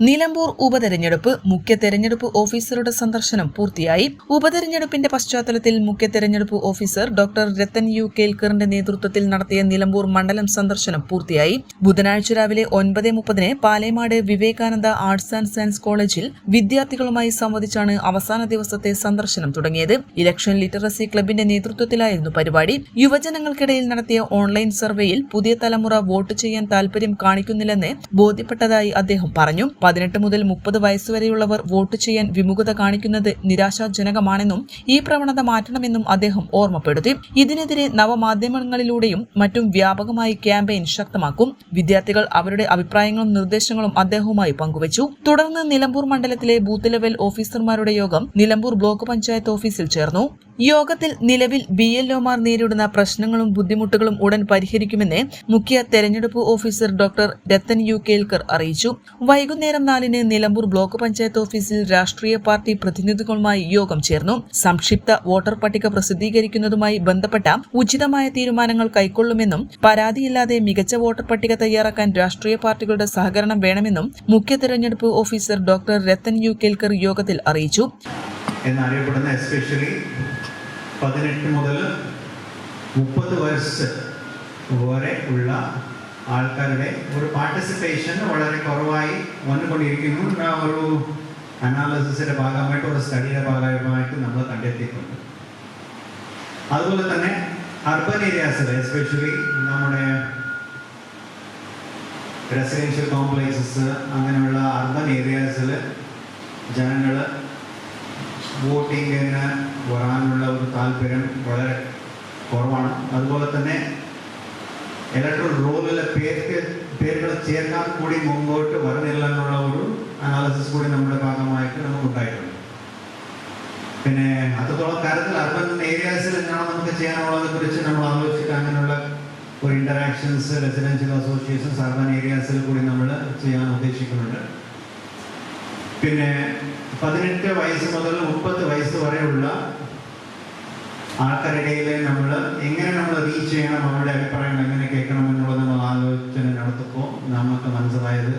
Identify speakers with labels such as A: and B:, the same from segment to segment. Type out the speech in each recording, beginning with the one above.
A: Nilambur ഉപതെരഞ്ഞെടുപ്പ് മുഖ്യ തെരഞ്ഞെടുപ്പ് ഓഫീസറുടെ സന്ദർശനം പൂർത്തിയായി. ഉപതെരഞ്ഞെടുപ്പിന്റെ പശ്ചാത്തലത്തിൽ മുഖ്യ തെരഞ്ഞെടുപ്പ് ഓഫീസർ ഡോക്ടർ രത്തൻ യു കേൽക്കറിന്റെ നേതൃത്വത്തിൽ നടത്തിയ നിലമ്പൂർ മണ്ഡലം സന്ദർശനം പൂർത്തിയായി. ബുധനാഴ്ച രാവിലെ ഒൻപത് മുപ്പതിന് Palemad Vivekananda arts and science കോളേജിൽ വിദ്യാർത്ഥികളുമായി സംവദിച്ചാണ് അവസാന ദിവസത്തെ സന്ദർശനം തുടങ്ങിയത്. ഇലക്ഷൻ ലിറ്ററസി ക്ലബിന്റെ നേതൃത്വത്തിലായിരുന്നു പരിപാടി. യുവജനങ്ങൾക്കിടയിൽ നടത്തിയ ഓൺലൈൻ സർവേയിൽ പുതിയ തലമുറ വോട്ട് ചെയ്യാൻ താൽപര്യം കാണിക്കുന്നില്ലെന്ന് ബോധ്യപ്പെട്ടതായി അദ്ദേഹം പറഞ്ഞു. പതിനെട്ട് മുതൽ മുപ്പത് വയസ്സുവരെയുള്ളവർ വോട്ട് ചെയ്യാൻ വിമുഖത കാണിക്കുന്നത് നിരാശാജനകമാണെന്നും ഈ പ്രവണത മാറ്റണമെന്നും അദ്ദേഹം ഓർമ്മപ്പെടുത്തി. ഇതിനെതിരെ നവമാധ്യമങ്ങളിലൂടെയും മറ്റും വ്യാപകമായി ക്യാമ്പയിൻ ശക്തമാക്കും. വിദ്യാർത്ഥികൾ അവരുടെ അഭിപ്രായങ്ങളും നിർദ്ദേശങ്ങളും അദ്ദേഹവുമായി പങ്കുവച്ചു. തുടർന്ന് നിലമ്പൂർ മണ്ഡലത്തിലെ ബൂത്ത് ലെവൽ ഓഫീസർമാരുടെ യോഗം നിലമ്പൂർ ബ്ലോക്ക് പഞ്ചായത്ത് ഓഫീസിൽ ചേർന്നു. യോഗത്തിൽ നിലവിൽ ബി എൽ നേരിടുന്ന പ്രശ്നങ്ങളും ബുദ്ധിമുട്ടുകളും ഉടൻ പരിഹരിക്കുമെന്ന് മുഖ്യ തെരഞ്ഞെടുപ്പ് officer doctor Rathan U Kelkar അറിയിച്ചു. വൈകുന്നേരം നാലിന് നിലമ്പൂർ ബ്ലോക്ക് പഞ്ചായത്ത് ഓഫീസിൽ രാഷ്ട്രീയ പാർട്ടി പ്രതിനിധികളുമായി യോഗം ചേർന്നു. സംക്ഷിപ്ത വോട്ടർ പട്ടിക പ്രസിദ്ധീകരിക്കുന്നതുമായി ബന്ധപ്പെട്ട ഉചിതമായ തീരുമാനങ്ങൾ കൈക്കൊള്ളുമെന്നും പരാതിയില്ലാതെ മികച്ച വോട്ടർ പട്ടിക തയ്യാറാക്കാൻ രാഷ്ട്രീയ പാർട്ടികളുടെ സഹകരണം വേണമെന്നും മുഖ്യ തെരഞ്ഞെടുപ്പ് officer doctor Rathan U Kelkar യോഗത്തിൽ അറിയിച്ചു.
B: എന്നറിയപ്പെടുന്ന എസ്പെഷ്യലി പതിനെട്ട് മുതൽ മുപ്പത് വയസ്സ് വരെ ഉള്ള ആൾക്കാരുടെ ഒരു പാർട്ടിസിപ്പേഷൻ വളരെ കുറവായി വന്നുകൊണ്ടിരിക്കുന്നു. എന്ന ഒരു അനാലിസിസിന്റെ ഭാഗമായിട്ട് ഒരു സ്റ്റഡിയുടെ ഭാഗമായിട്ട് നമ്മൾ കണ്ടെത്തിയിട്ടുണ്ട്. അതുപോലെ തന്നെ അർബൻ ഏരിയാസിൽ എസ്പെഷ്യലി നമ്മുടെ റെസിഡൻഷ്യൽ കോംപ്ലക്സസ് അങ്ങനെയുള്ള അർബൻ ഏരിയാസിൽ ജനങ്ങൾ വോട്ടിങ്ങിന് വരാനുള്ള ഒരു താല്പര്യം വളരെ കുറവാണ്. അതുപോലെ തന്നെ ഇലക്ട്രൽ റോളിലെ പേർക്ക് പേരുകൾ ചേർക്കാൻ കൂടി മുമ്പോട്ട് വരുന്നില്ല എന്നുള്ള ഒരു അനാലിസിസ് കൂടി നമ്മുടെ ഭാഗമായിട്ട് നമുക്കുണ്ടായിട്ടുണ്ട്. പിന്നെ അത്രത്തോളം കാര്യത്തിൽ അർബൻ ഏരിയാസിൽ എന്താണ് നമുക്ക് ചെയ്യാനുള്ളതിനെ കുറിച്ച് നമ്മൾ ആലോചിച്ചിട്ട് അങ്ങനെയുള്ള ഒരു ഇന്ററാക്ഷൻസ് റെസിഡൻഷ്യൽ അസോസിയേഷൻസ് അർബൻ ഏരിയാസിൽ കൂടി നമ്മൾ ചെയ്യാൻ ഉദ്ദേശിക്കുന്നുണ്ട്. പിന്നെ പതിനെട്ട് വയസ്സ് മുതൽ മുപ്പത് വയസ്സ് വരെയുള്ള ആൾക്കാരുടെ നമ്മൾ എങ്ങനെ നമ്മൾ റീച്ച് ചെയ്യണം അവരുടെ അഭിപ്രായങ്ങൾ എങ്ങനെ കേൾക്കണം എന്നുള്ളത് നമ്മൾ ആലോചന നടത്തുമ്പോൾ നമുക്ക് മനസ്സിലായത്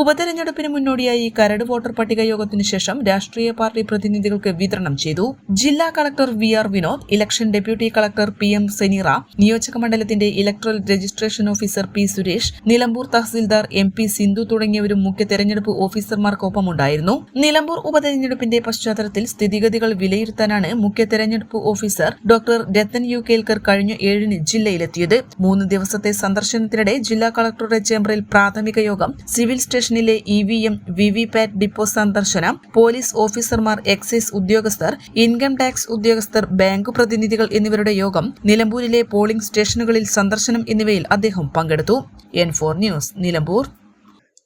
A: ഉപതെരഞ്ഞെടുപ്പിന് മുന്നോടിയായി കരട് വോട്ടർ പട്ടിക യോഗത്തിനു ശേഷം രാഷ്ട്രീയ പാർട്ടി പ്രതിനിധികൾക്ക് വിതരണം ചെയ്തു. ജില്ലാ collector V R Vinod election deputy collector P M Seneera നിയോജക മണ്ഡലത്തിന്റെ electoral registration officer P Suresh Nilambur tahsildar M P Sindhu തുടങ്ങിയവരും മുഖ്യ തെരഞ്ഞെടുപ്പ് ഓഫീസർമാർക്കൊപ്പമുണ്ടായിരുന്നു. നിലമ്പൂർ ഉപതെരഞ്ഞെടുപ്പിന്റെ പശ്ചാത്തലത്തിൽ സ്ഥിതിഗതികൾ വിലയിരുത്താനാണ് മുഖ്യ തെരഞ്ഞെടുപ്പ് officer doctor Rathan U. Kelkar കഴിഞ്ഞ ഏഴിന് ജില്ലയിലെത്തിയത്. മൂന്ന് ദിവസത്തെ സന്ദർശനത്തിനിടെ ജില്ലാ കളക്ടറുടെ ചേംബറിൽ പ്രാഥമിക യോഗം സിവിൽ സ്റ്റേഷനിലെ E V M V V PAT depot സന്ദർശനം പോലീസ് ഓഫീസർമാർ എക്സൈസ് ഉദ്യോഗസ്ഥർ ഇൻകം ടാക്സ് ഉദ്യോഗസ്ഥർ ബാങ്ക് പ്രതിനിധികൾ എന്നിവരുടെ യോഗം നിലമ്പൂരിലെ പോളിംഗ് സ്റ്റേഷനുകളിൽ സന്ദർശനം എന്നിവയിൽ അദ്ദേഹം പങ്കെടുത്തു. N four news Nilambur.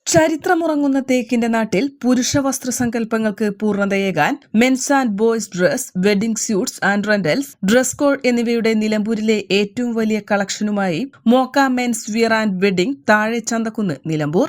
A: ചരിത്രമുറങ്ങുന്ന തേക്കിന്റെ നാട്ടിൽ പുരുഷ വസ്ത്ര സങ്കല്പങ്ങൾക്ക് പൂർണതയേകാൻ men's and boys dress wedding suits and rentals dress code എന്നിവയുടെ നിലമ്പൂരിലെ ഏറ്റവും വലിയ കളക്ഷനുമായി മോക്ക മെൻസ് വിയർ ആൻഡ് വെഡിംഗ് താഴെ ചന്തക്കുന്ന് നിലമ്പൂർ.